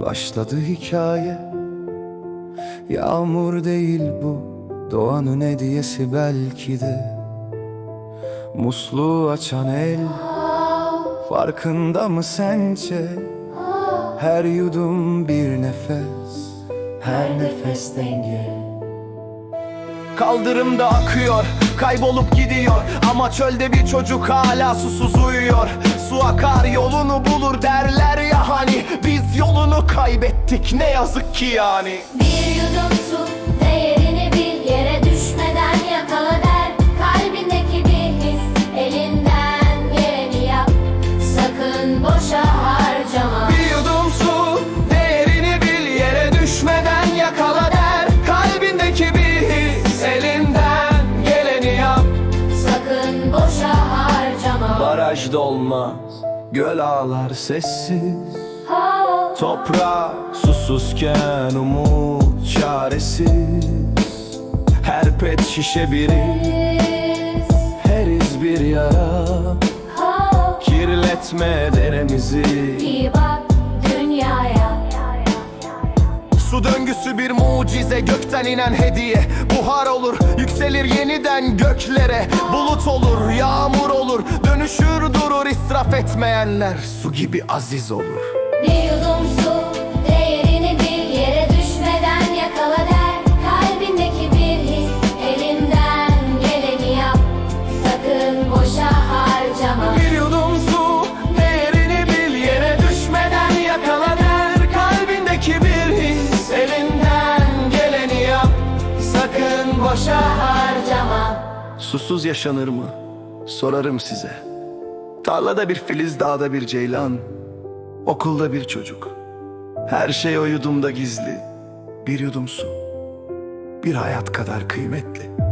başladı hikaye. Yağmur değil bu doğanın hediyesi belki de. Musluğu açan el Farkında mı sence? Her yudum bir nefes Her nefes denge Kaldırımda akıyor, kaybolup gidiyor. Ama çölde bir çocuk hala susuz uyuyor. Su akar yolunu bulur derler ya hani. Biz yolunu kaybettik ne yazık ki yani. Bir yudum su değerini Baraj dolmaz, göl ağlar sessiz. Toprak susuzken umut çaresiz. Her pet şişe bir iz, biz, her iz bir yara. Kirletme deremizi. İyi bak dünyaya Su döngüsü bir mucize gökten inen hediye. Buhar olur yükselir yeniden göklere. Bulut olur yağmur etmeyenler Su gibi aziz olur. Bir yudum su değerini bil Yere düşmeden yakala der. Kalbindeki bir his elinden geleni yap. Sakın boşa harcama. Bir yudum su değerini bil yere düşmeden yakala der. Kalbindeki bir his elinden geleni yap. Sakın boşa harcama. Susuz yaşanır mı? Sorarım size Tarlada bir filiz dağda bir ceylan. Okulda bir çocuk. Her şey o yudumda gizli. Bir yudum su. Bir hayat kadar kıymetli